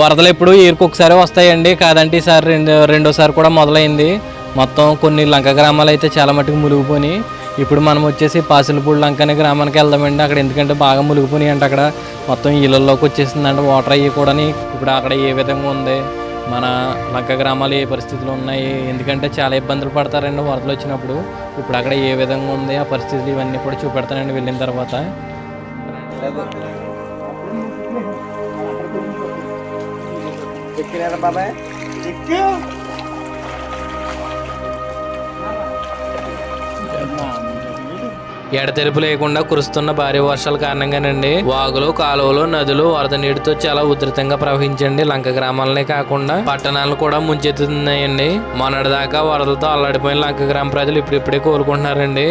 వరదలు ఎప్పుడు ఇయర్కి ఒకసారి వస్తాయండి. కాదంటే ఈసారి రెండు రెండోసారి కూడా మొదలైంది. మొత్తం కొన్ని లంక గ్రామాలు అయితే చాలా మటుకు మునిగిపోయి ఇప్పుడు మనం వచ్చేసి పాసిలపూడి లంక అనే గ్రామానికి వెళ్దామండి. అక్కడ ఎందుకంటే బాగా మునిగిపోయినాయి అంటే అక్కడ. మొత్తం ఇళ్ళల్లోకి వచ్చేసిందంటే. వాటర్ అయ్యి కూడా ఇప్పుడు అక్కడ ఏ విధంగా ఉంది? మన లంక గ్రామాలు ఏ పరిస్థితులు ఉన్నాయి? ఎందుకంటే చాలా ఇబ్బందులు పడతారండి వరదలు వచ్చినప్పుడు. ఇప్పుడు అక్కడ ఏ విధంగా ఉంది? ఆ పరిస్థితులు ఇవన్నీ కూడా చూపెడతానండి వెళ్ళిన తర్వాత. ఎక్కినారా బాబాయ్? ఎక్కి. ఎడతెరిపి లేకుండా కురుస్తున్న భారీ వర్షాల కారణంగానండి. వాగులు కాలువలు నదులు వరద నీటితో చాలా ఉధృతంగా ప్రవహించండి. లంక గ్రామాలనే కాకుండా పట్టణాలను కూడా ముంచెత్తుతున్నాయండి. మొన్నటిదాకా వరదలతో అల్లాడిపోయిన లంక గ్రామ ప్రజలు ఇప్పుడిప్పుడే కోలుకుంటున్నారండి.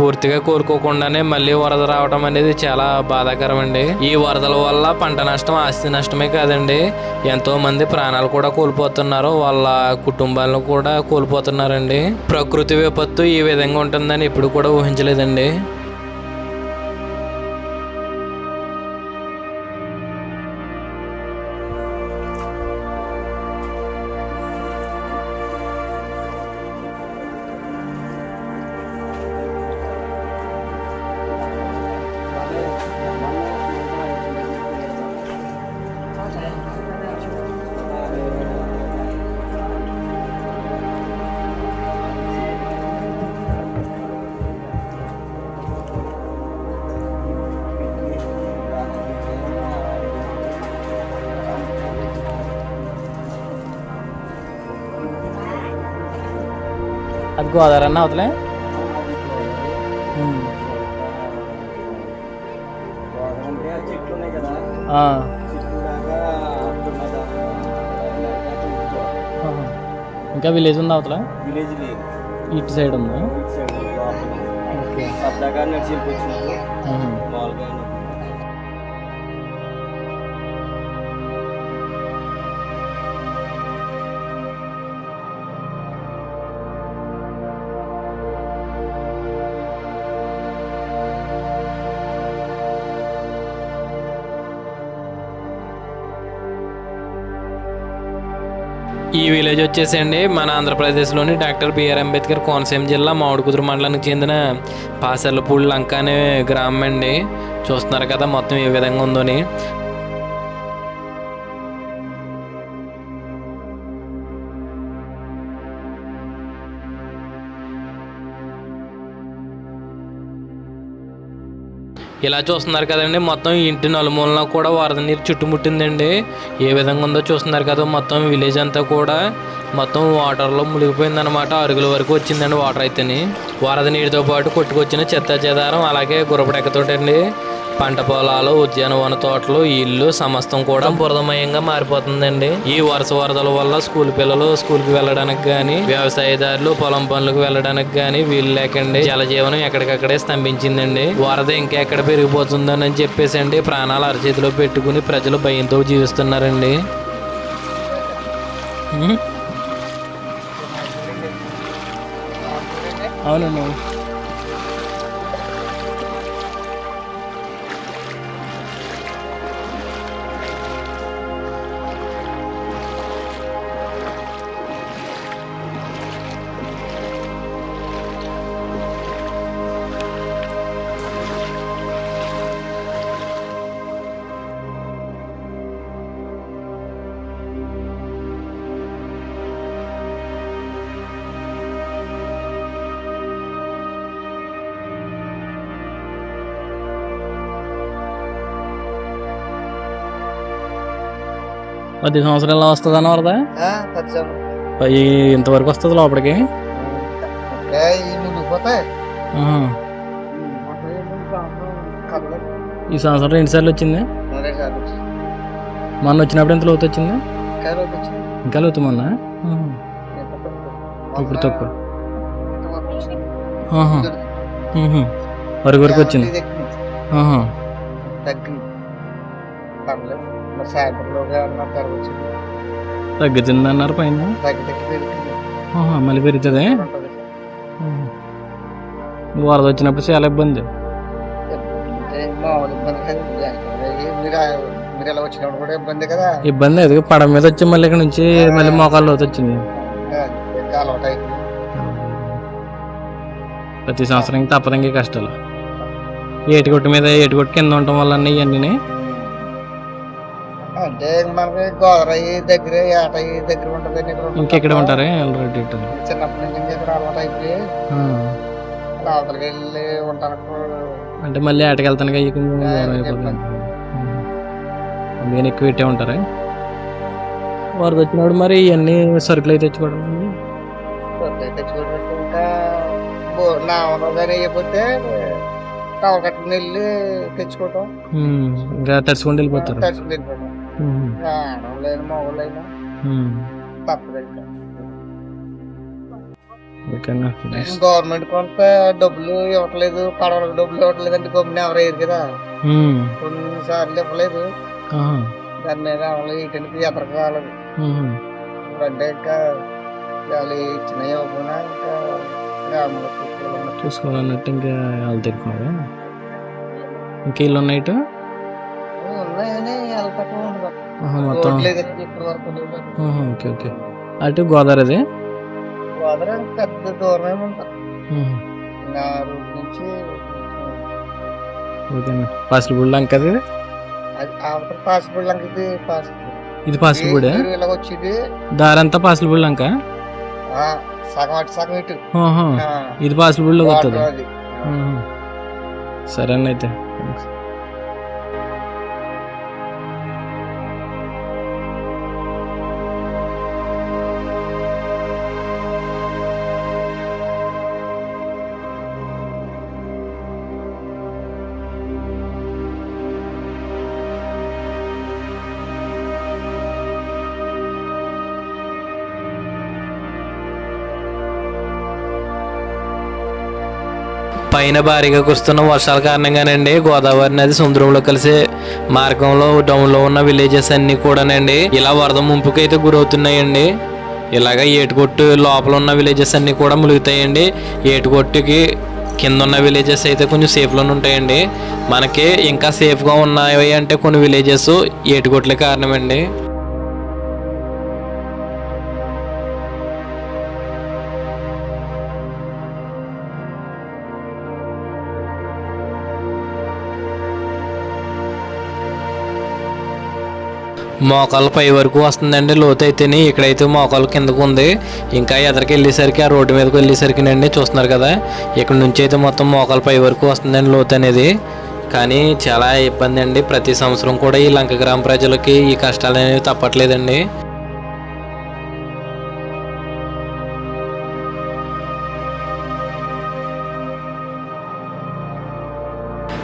పూర్తిగా కోరుకోకుండానే మళ్ళీ వరద రావడం అనేది చాలా బాధాకరం అండి ఈ వరదల వల్ల పంట నష్టం ఆస్తి నష్టమే కాదండి. ఎంతో మంది ప్రాణాలు కూడా కోల్పోతున్నారు. వాళ్ళ కుటుంబాలను కూడా కోల్పోతున్నారండి. ప్రకృతి విపత్తు ఈ విధంగా ఉంటుందని ఇప్పుడు కూడా ఊహించలేదండి. అది గోదావరి అన్న అవతలే? ఇంకా విలేజ్ ఉంది అవతల? విలేజ్ ఇటు సైడ్ ఉంది. ఓకే. ఈ విలేజ్ వచ్చేసండి మన ఆంధ్రప్రదేశ్లోని డాక్టర్ బిఆర్ అంబేద్కర్ కోనసీమ జిల్లా మామిడికుదురు మండలానికి చెందిన పాసర్లపూడి లంక అనే గ్రామం అండి. చూస్తున్నారు కదా మొత్తం ఏ విధంగా ఉందని. ఇలా చూస్తున్నారు కదండి మొత్తం ఇంటి నలుమూలన కూడా వరద నీరు చుట్టుముట్టిందండి. ఏ విధంగా ఉందో చూస్తున్నారు కదా మొత్తం విలేజ్ అంతా కూడా మొత్తం వాటర్లో మునిగిపోయిందనమాట అరుగుల వరకు వచ్చిందండి వాటర్ అయితేని. వరద నీటితో పాటు కొట్టుకొచ్చిన చెత్త చెదారం అలాగే గురపడెక్కతోటండి. పంట పొలాలు ఉద్యానవన తోటలు ఇల్లు సమస్తం కూడా బురదమయంగా మారిపోతుందండి. ఈ వరుస వరదల వల్ల స్కూల్ పిల్లలు స్కూల్కి వెళ్ళడానికి కానీ వ్యవసాయదారులు పొలం పనులకు వెళ్ళడానికి కానీ వీలు లేకండి. జలజీవనం ఎక్కడికక్కడే స్తంభించిందండి. వరద ఇంకా ఎక్కడ పెరిగిపోతుందని చెప్పేసి అండి ప్రాణాలు అరచేతిలో పెట్టుకుని ప్రజలు భయంతో జీవిస్తున్నారండి. అవునండి. పది సంవత్సరాలు వస్తుందని వరద. ఈ ఇంతవరకు వస్తుంది లోపలికి? ఈ సంవత్సరం రెండు సార్లు వచ్చింది? మొన్న వచ్చినప్పుడు ఎంత లోతు వచ్చింది? ఇంకా లోతు మొన్న. ఇప్పుడు తక్కువ. వరకు వరకు వచ్చింది. తగ్గుతుంది అన్నారు పైన. తగ్గి తగ్గి పెరుగుతుంది ఆహా, మళ్ళీ పెరుగుతుంది. వరద వచ్చినప్పుడు చాలా ఇబ్బంది. ఇబ్బంది అది పడవ మీద వచ్చి మళ్ళీ ఇక్కడ నుంచి మళ్ళీ మోకాళ్ళు లోతు వచ్చింది. ప్రతి సంవత్సరం ఇంకా తప్పదు ఇంక కష్టాలు. ఏటికొట్టు మీద ఏటికొట్టు కింద ఉండటం వల్ల ఇవన్నీ అంటే మనకి గోదరయ్యి దగ్గర ఏటయ్యి దగ్గర ఉంటుంది ఇంకెక్కడ ఉంటారు ఆల్రెడీ చిన్నప్పటి నుంచి ఇంకా ఇక్కడ అలవాటు అయిపోయి అలా అవతలకి వెళ్ళి ఉంటానికి అంటే మళ్ళీ ఏటకి వెళ్తాను అయ్యి కొంచెం దూరం అయిపోతుంది. అందుకని ఎక్కువ పెట్టే ఉంటారా? వరద వచ్చినప్పుడు మరి ఇవన్నీ సరుకులు అయితే తెచ్చుకోవడం తెచ్చుకోవడానికి ఇంకా బో- నా కానీ అయిపోతే టవర్ కట్టుకుని వెళ్ళి తెచ్చుకోవటం. ఇంకా తడుచుకుంటూ వెళ్ళిపోతారు. తెచ్చుకుని వెళ్ళిపోవటం ఉమ్, ఆడవాళ్ళైనా మగవాళ్ళైనా. గవర్నమెంట్ కొంత డబ్బులు ఇవ్వట్లేదు పడవలకు డబ్బులు ఇవ్వట్లేదు అంటే గమ్మున ఎవరు కదా కొన్నిసార్లు ఇవ్వలేదు దాని మీద ఎవరు ఇటనికి ఎదర కాలేదు. అంటే ఇంకా వాళ్ళు ఇచ్చిన ఇవ్వకుండా ఇంకా. చూసుకోవాలన్నట్టు ఇంకా వాళ్ళు తిరుగుతున్నారా ఇంకా ఇల్లు ఉన్నాయి మొత్తం. Okay okay. అటు గోదావరి అది? గోదావరి పెద్ద నా రోడ్ నుంచి ఓకేనా. పాసిబుల్ లంక అది? పాసిబుల్ లంక ఇది ఇది పాసిబుల్ ఇలా వచ్చేది? దారంతా పాసిబుల్ లంక? సగం అటు సగం ఇటు. ఇది పాసిబుల్ వస్తుంది. సరే అయితే పైన భారీగా కురుస్తున్న వర్షాల కారణంగానండి. గోదావరి నది సముద్రంలో కలిసే మార్గంలో డౌన్లో ఉన్న విలేజెస్ అన్ని కూడానండి. ఇలా వరద ముంపుకి అయితే గురవుతున్నాయండి. ఇలాగ ఏటుకొట్టు లోపల ఉన్న విలేజెస్ అన్ని కూడా ములుగుతాయండి ఏటుకొట్టుకి కింద ఉన్న విలేజెస్ అయితే కొంచెం సేఫ్లోనే ఉంటాయండి. మనకి ఇంకా సేఫ్గా ఉన్నాయి అంటే కొన్ని విలేజెస్ ఏటుకొట్లే కారణమండి. మోకాళ్ళ పై వరకు వస్తుందండి. లోతు అయితేనే ఇక్కడైతే మోకాళ్ళ కిందకు ఉంది. ఇంకా ఎదరికి వెళ్ళేసరికి ఆ రోడ్డు మీదకి వెళ్ళేసరికి అండి చూస్తున్నారు కదా. ఇక్కడ నుంచి అయితే మొత్తం మోకాళ్ళ పై వరకు వస్తుందండి లోతు అనేది. కానీ చాలా ఇబ్బంది అండి. ప్రతి సంవత్సరం కూడా ఈ లంక గ్రామ ప్రజలకి ఈ కష్టాలు అనేవి తప్పట్లేదండి.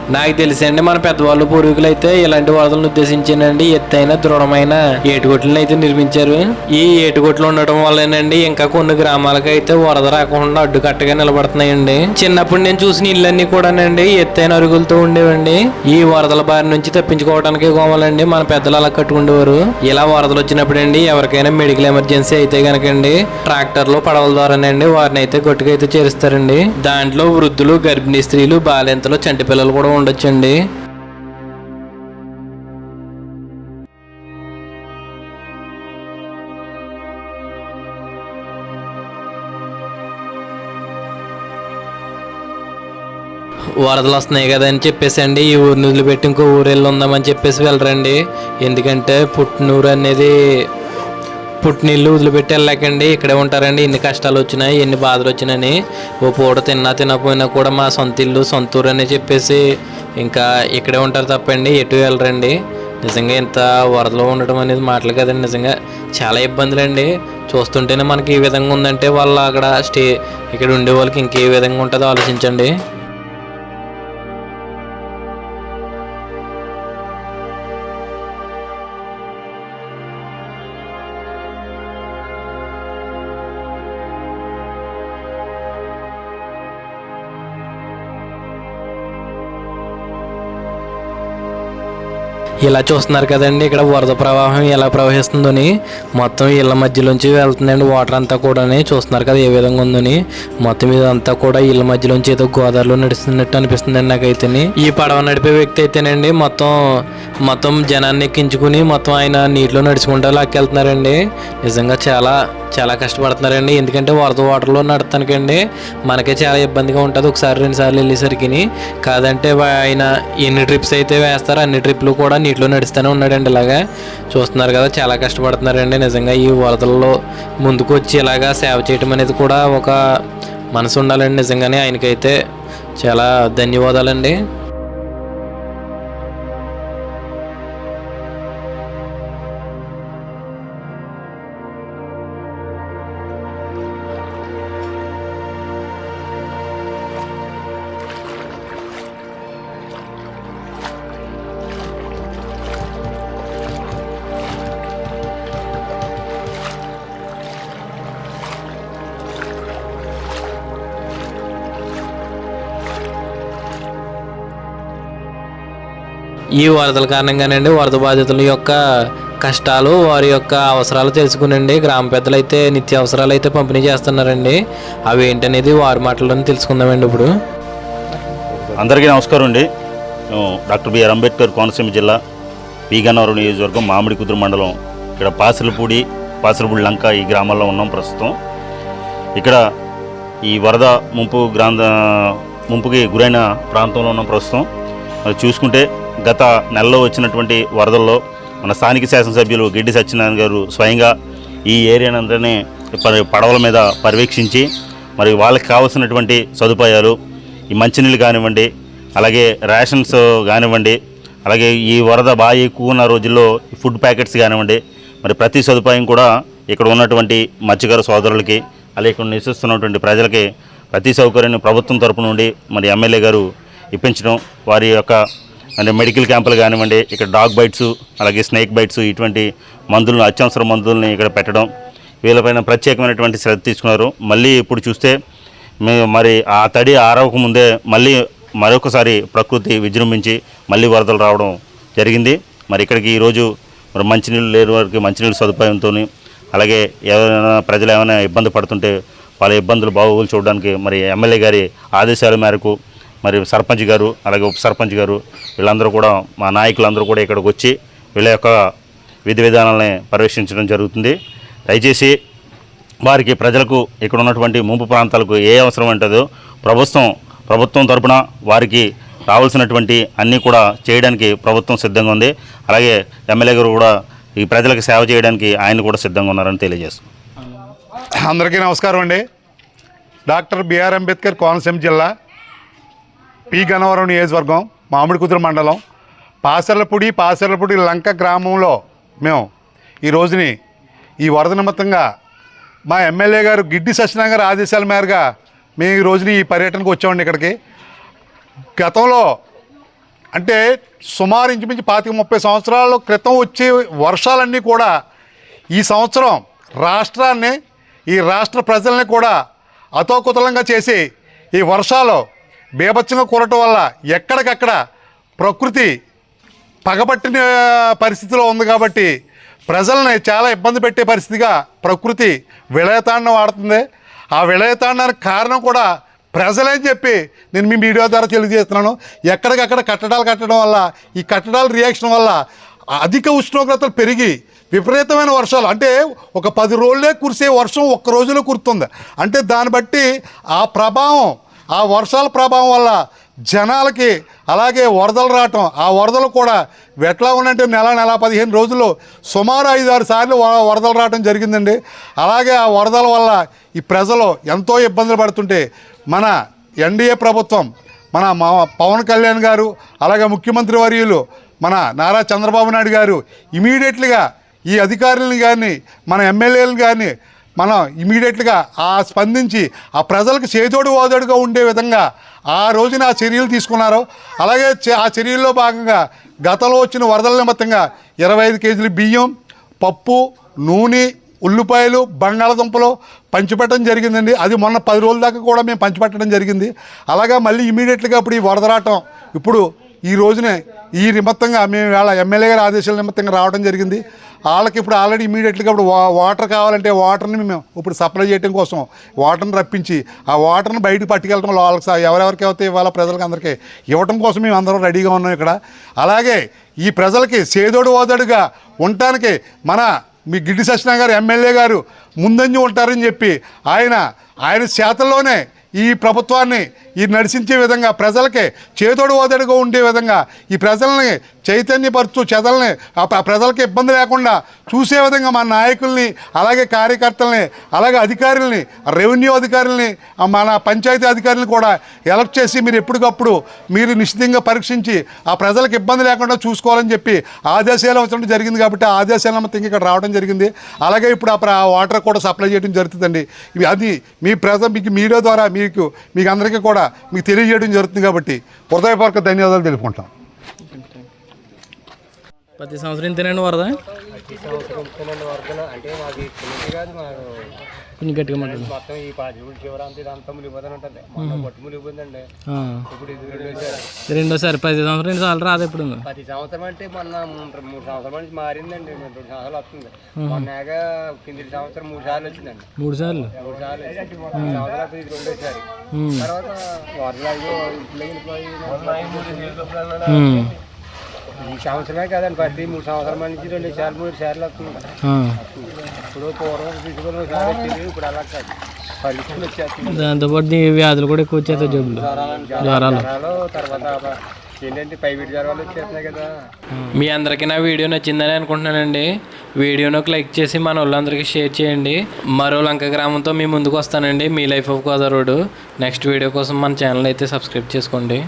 నాకు తెలిసండి మన పెద్దవాళ్ళు పూర్వీకులు అయితే ఇలాంటి వరదలను ఉద్దేశించానండి. ఎత్తైన దృఢమైన ఏటుగొట్లను అయితే నిర్మించారు. ఈ ఏటుగొట్లు ఉండటం వల్లేనండి ఇంకా కొన్ని గ్రామాలకు అయితే వరద రాకుండా అడ్డుకట్టగా నిలబడుతున్నాయండి. చిన్నప్పుడు నేను చూసిన ఇళ్ళన్నీ కూడానండి ఎత్తైన అరుగులతో ఉండేవండి. ఈ వరదల బారి నుంచి తప్పించుకోవడానికి కోవాలండి మన పెద్దలు అలా కట్టుకుండేవారు. ఇలా వరదలు వచ్చినప్పుడు అండి ఎవరికైనా మెడికల్ ఎమర్జెన్సీ అయితే కనుకండి ట్రాక్టర్లు పడవల ద్వారానండి వారిని అయితే గట్టుకైతే చేరుస్తారండి. దాంట్లో వృద్ధులు గర్భిణీ స్త్రీలు బాలింతలు చంటి పిల్లలు కూడా ఉండొచ్చండి. వరదలు వస్తున్నాయి కదా అని చెప్పేసి అండి ఈ ఊరిని వదిలిపెట్టి ఇంకో ఊరు వెళ్ళి ఉందామని చెప్పేసి వెళ్ళరండి. ఎందుకంటే పుట్టినూరు అనేది పుట్టినీళ్ళు వదిలిపెట్టి వెళ్ళకండి. ఇక్కడే ఉంటారండి. ఎన్ని కష్టాలు వచ్చినాయి ఎన్ని బాధలు వచ్చినాయని. ఓ పూట తిన్నా తినకపోయినా కూడా మా సొంత ఇల్లు సొంత ఊరు అని చెప్పేసి ఇంకా ఇక్కడే ఉంటారు తప్పండి. ఎటు వెళ్ళరండి? నిజంగా ఇంత వరదలో ఉండటం అనేది మాటలు కదండి. నిజంగా చాలా ఇబ్బందులండి. చూస్తుంటేనే మనకి ఈ విధంగా ఉందంటే వాళ్ళు అక్కడ స్టే ఇక్కడ ఉండే వాళ్ళకి ఇంకే విధంగా ఉంటుందో ఆలోచించండి. ఇలా చూస్తున్నారు కదండి ఇక్కడ వరద ప్రవాహం ఎలా ప్రవహిస్తుందని. మొత్తం ఇళ్ళ మధ్యలోంచి వెళ్తుందండి వాటర్ అంతా కూడా చూస్తున్నారు కదా ఏ విధంగా ఉందని. మొత్తం ఇదంతా కూడా ఇళ్ళ మధ్యలోంచి ఏదో గోదావరిలో నడుస్తున్నట్టు అనిపిస్తుందండి నాకైతే ఈ పడవ నడిపే వ్యక్తి అయితేనండి మొత్తం మొత్తం జనాన్ని ఎక్కించుకుని మొత్తం ఆయన నీటిలో నడుచుకుంటూ లాక్కెళ్తున్నారండి. నిజంగా చాలా చాలా కష్టపడుతున్నారండి. ఎందుకంటే వరద వాటర్లో నడతానికండి. మనకే చాలా ఇబ్బందిగా ఉంటుంది. ఒకసారి రెండుసార్లు వెళ్ళేసరికి కాదంటే ఆయన ఎన్ని ట్రిప్స్ అయితే వేస్తారో అన్ని ట్రిప్లు కూడా నీటిలో నడుస్తూనే ఉన్నాడండి ఇలాగా. చూస్తున్నారు కదా చాలా కష్టపడుతున్నారండి. నిజంగా ఈ వరదల్లో ముందుకు వచ్చి ఇలాగా సేవ చేయటం అనేది కూడా ఒక మనసు ఉండాలండి. నిజంగానే ఆయనకైతే చాలా ధన్యవాదాలండి. ఈ వరదల కారణంగానండి వరద బాధితుల యొక్క కష్టాలు వారి యొక్క అవసరాలు తెలుసుకునండి. గ్రామ పెద్దలు అయితే నిత్య అవసరాలు అయితే పంపిణీ చేస్తున్నారండి. అవి ఏంటనేది వారి మాటల్లోనే తెలుసుకుందామండి ఇప్పుడు. అందరికీ నమస్కారం అండి. డాక్టర్ బిఆర్ అంబేద్కర్ కోనసీమ జిల్లా పీగన్నవరం నియోజకవర్గం మామిడి కుదురు మండలం. ఇక్కడ పాసిలపూడి పాసిలపూడి లంక ఈ గ్రామాల్లో ఉన్నాం ప్రస్తుతం. ఇక్కడ ఈ వరద ముంపు గ్రాంధ ముంపుకి గురైన ప్రాంతంలో ఉన్నాం ప్రస్తుతం. చూసుకుంటే గత నెలలో వచ్చినటువంటి వరదల్లో మన స్థానిక శాసనసభ్యులు గిడ్డి సత్యనారాయణ గారు స్వయంగా ఈ ఏరియానందరినీ పడవల మీద పర్యవేక్షించి మరి వాళ్ళకి కావాల్సినటువంటి సదుపాయాలు ఈ మంచినీళ్ళు కానివ్వండి అలాగే రేషన్స్ కానివ్వండి అలాగే ఈ వరద బాగా ఎక్కువ ఉన్న రోజుల్లో ఫుడ్ ప్యాకెట్స్ కానివ్వండి మరి ప్రతి సదుపాయం కూడా ఇక్కడ ఉన్నటువంటి మత్స్యకార సోదరులకి అలాగే ఇక్కడ నివసిస్తున్నటువంటి ప్రజలకి ప్రతి సౌకర్యాన్ని ప్రభుత్వం తరపు నుండి మరి ఎమ్మెల్యే గారు ఇప్పించడం వారి యొక్క అంటే మెడికల్ క్యాంపులు కానివ్వండి ఇక్కడ డాగ్ బైట్స్ అలాగే స్నేక్ బైట్స్ ఇటువంటి మందులను అత్యవసర మందుల్ని ఇక్కడ పెట్టడం వీళ్ళపైన ప్రత్యేకమైనటువంటి శ్రద్ధ తీసుకున్నారు. మళ్ళీ ఇప్పుడు చూస్తే మేము మరి ఆ తడి ఆరవకముందే మళ్ళీ మరొకసారి ప్రకృతి విజృంభించి మళ్ళీ వరదలు రావడం జరిగింది. మరి ఇక్కడికి ఈరోజు మరి మంచినీళ్ళు లేని వారికి మంచినీళ్ళ సదుపాయంతో అలాగే ఎవరైనా ప్రజలు ఏమైనా ఇబ్బంది పడుతుంటే వాళ్ళ ఇబ్బందులు బాగోగులు చూడడానికి మరి ఎమ్మెల్యే గారి ఆదేశాల మేరకు మరి సర్పంచ్ గారు అలాగే ఉప సర్పంచ్ గారు వీళ్ళందరూ కూడా మా నాయకులందరూ కూడా ఇక్కడికి వచ్చి వీళ్ళ యొక్క విధి విధానాలని పర్యవేక్షించడం జరుగుతుంది. దయచేసి వారికి ప్రజలకు ఇక్కడ ఉన్నటువంటి ముంపు ప్రాంతాలకు ఏ అవసరం ఉంటుందో ప్రభుత్వం ప్రభుత్వం తరపున వారికి రావాల్సినటువంటి అన్నీ కూడా చేయడానికి ప్రభుత్వం సిద్ధంగా ఉంది. అలాగే ఎమ్మెల్యే గారు కూడా ఈ ప్రజలకు సేవ చేయడానికి ఆయన కూడా సిద్ధంగా ఉన్నారని తెలియజేస్తాం అందరికీ నమస్కారం అండి. డాక్టర్ బిఆర్ అంబేద్కర్ కోనసీమ జిల్లా పి గన్నవరం నియోజకవర్గం మామిడి కుదురు మండలం. పాసర్లపూడి పాసర్లపూడి లంక గ్రామంలో మేము ఈ రోజుని ఈ వరద నిమిత్తంగా మా ఎమ్మెల్యే గారు గిడ్డి సత్యనగర్ ఆదేశాల మేరగా మేము ఈ రోజుని ఈ పర్యటనకు వచ్చామండి ఇక్కడికి. గతంలో అంటే సుమారు ఇంచుమించు పాతిక ముప్పై సంవత్సరాల క్రితం వచ్చే వర్షాలన్నీ కూడా ఈ సంవత్సరం రాష్ట్రాన్ని ఈ రాష్ట్ర ప్రజల్ని కూడా అతోకుతలంగా చేసి ఈ వర్షాలు బీభత్సంగా కురటం వల్ల ఎక్కడికక్కడ ప్రకృతి పగబట్టిన పరిస్థితిలో ఉంది కాబట్టి ప్రజల్ని చాలా ఇబ్బంది పెట్టే పరిస్థితిగా ప్రకృతి విలయతాండం ఆడుతుంది ఆ విలయతాండానికి కారణం కూడా ప్రజలని చెప్పి నేను మీ మీడియా ద్వారా తెలియజేస్తున్నాను. ఎక్కడికక్కడ కట్టడాలు కట్టడం వల్ల ఈ కట్టడాల రియాక్షన్ వల్ల అధిక ఉష్ణోగ్రతలు పెరిగి విపరీతమైన వర్షాలు అంటే ఒక పది రోజులే కురిసే వర్షం ఒక్క రోజులో కురుతుంది. అంటే దాన్ని బట్టి ఆ ప్రభావం ఆ వర్షాల ప్రభావం వల్ల జనాలకి అలాగే వరదలు రావటం ఆ వరదలు కూడా ఎట్లా ఉన్నట్టు నెల నెల పదిహేను రోజుల్లో సుమారు ఐదు ఆరు సార్లు వరదలు రావటం జరిగిందండి. అలాగే ఆ వరదల వల్ల ఈ ప్రజలు ఎంతో ఇబ్బందులు పడుతుంటే మన ఎన్డీఏ ప్రభుత్వం మన మా- పవన్ కళ్యాణ్ గారు అలాగే ముఖ్యమంత్రి వర్యులు మన నారా చంద్రబాబు నాయుడు గారు ఇమీడియట్లీగా ఈ అధికారులను కానీ మన ఎమ్మెల్యేలను కానీ మనం ఇమీడియట్గా ఆ స్పందించి ఆ ప్రజలకు చేదోడు ఓదోడుగా ఉండే విధంగా ఆ రోజున ఆ చర్యలు తీసుకున్నారు. అలాగే ఆ చర్యల్లో భాగంగా గతంలో వచ్చిన వరదల నిమిత్తంగా ఇరవై ఐదు కేజీలు బియ్యం పప్పు నూనె ఉల్లిపాయలు బంగాళదుంపలు పంచిపెట్టడం జరిగిందండి. అది మొన్న పది రోజుల దాకా కూడా మేము పంచిపెట్టడం జరిగింది. అలాగా మళ్ళీ ఇమీడియట్గా ఇప్పుడు ఈ వరదరాటం ఇప్పుడు ఈ రోజునే ఈ నిమిత్తంగా మేము వేళ ఎమ్మెల్యే గారి ఆదేశాల నిమిత్తంగా రావడం జరిగింది. వాళ్ళకి ఇప్పుడు ఆల్రెడీ ఇమీడియట్గా ఇప్పుడు వాటర్ కావాలంటే వాటర్ని మేము ఇప్పుడు సప్లై చేయడం కోసం వాటర్ని రప్పించి ఆ వాటర్ని బయటకు పట్టుకెళ్ళడం వాళ్ళకి సార్ ఎవరెవరికి అయితే ఇవాళ ప్రజలకు అందరికీ ఇవ్వటం కోసం మేము అందరం రెడీగా ఉన్నాం ఇక్కడ. అలాగే ఈ ప్రజలకి సేదోడు ఓదడుగా ఉండటానికి మన మీ గిడ్డి సత్యనారాయణ గారు ఎమ్మెల్యే గారు ముందంజ ఉంటారని చెప్పి ఆయన ఆయన చేతల్లోనే ఈ ప్రభుత్వాన్ని ఈ నడిచించే విధంగా ప్రజలకి చేతోడు ఓదడుగా ఉండే విధంగా ఈ ప్రజల్ని చైతన్యపరుచు చెదల్ని ప్రజలకి ఇబ్బంది లేకుండా చూసే విధంగా మా నాయకుల్ని అలాగే కార్యకర్తల్ని అలాగే అధికారుల్ని రెవెన్యూ అధికారుల్ని మన పంచాయతీ అధికారులను కూడా ఎలక్ట్ చేసి మీరు ఎప్పటికప్పుడు మీరు నిశ్చితంగా పరీక్షించి ఆ ప్రజలకు ఇబ్బంది లేకుండా చూసుకోవాలని చెప్పి ఆదేశాలు వచ్చడం జరిగింది కాబట్టి ఆ ఆదేశాల ఇక్కడ రావడం జరిగింది. అలాగే ఇప్పుడు ఆ ఆ వాటర్ కూడా సప్లై చేయడం జరుగుతుందండి. ఇవి అది మీ ప్రజ మీకు మీడియా ద్వారా మీకు మీకు అందరికీ కూడా మీకు తెలియజేయడం జరుగుతుంది కాబట్టి హృదయపూర్వక ధన్యవాదాలు తెలుపుకుంటాం. ప్రతి సంవత్సరం ఇంతేనండి వరద? అంటే మాకు కొంచెం గట్టిగా మాట్లాడు. మొత్తం ఈ పాజిబుల్ చివర అంతా ఇదంతా మునిగిపోతానే ఉంటుంది. మొన్న పట్టు మునిగిపోయిందండి. ఇప్పుడు ఇది రెండోసారి. రెండోసారి ప్రతి సంవత్సరం రెండు సార్లు రాదు ఇప్పుడు ప్రతి సంవత్సరం అంటే మొన్న మూడు మూడు సంవత్సరాల నుంచి మారిందండి మూడు రెండు సంవత్సరాలు వస్తుంది. మొన్నగా కింది సంవత్సరం మూడు సార్లు వచ్చిందండి. మూడు సార్లు? మూడు సార్లు సంవత్సరం అయితే ఇది రెండోసారి. తర్వాత వరదలు అయ్యో ఇంట్లో వెళ్ళిపోయి. ఈ సంవత్సరమే కదండి ప్రతి మూడు సంవత్సరాల నుంచి రెండు సార్లు మూడు సార్లు వస్తుంది. ఇప్పుడు పూర్వం తీసుకుని ఒకసారి వచ్చింది ఇప్పుడు అలా కాదు. వచ్చేస్తుంది దాంతోపాటు వ్యాధులు కూడా ఎక్కువ వచ్చేస్తాయి జబ్బులు. జ్వరాలు జ్వరాలు. తర్వాత ఏంటంటే ప్రైవేట్ జ్వరాలు వచ్చేస్తున్నాయి కదా. మీ అందరికీ నా వీడియో నచ్చిందని అనుకుంటున్నానండి. వీడియోను లైక్ చేసి మన వాళ్ళందరికీ షేర్ చేయండి. మరో లంక గ్రామంతో మీ ముందుకు వస్తానండి. మీ life of Godavari next video కోసం మన ఛానల్ అయితే సబ్స్క్రైబ్ చేసుకోండి.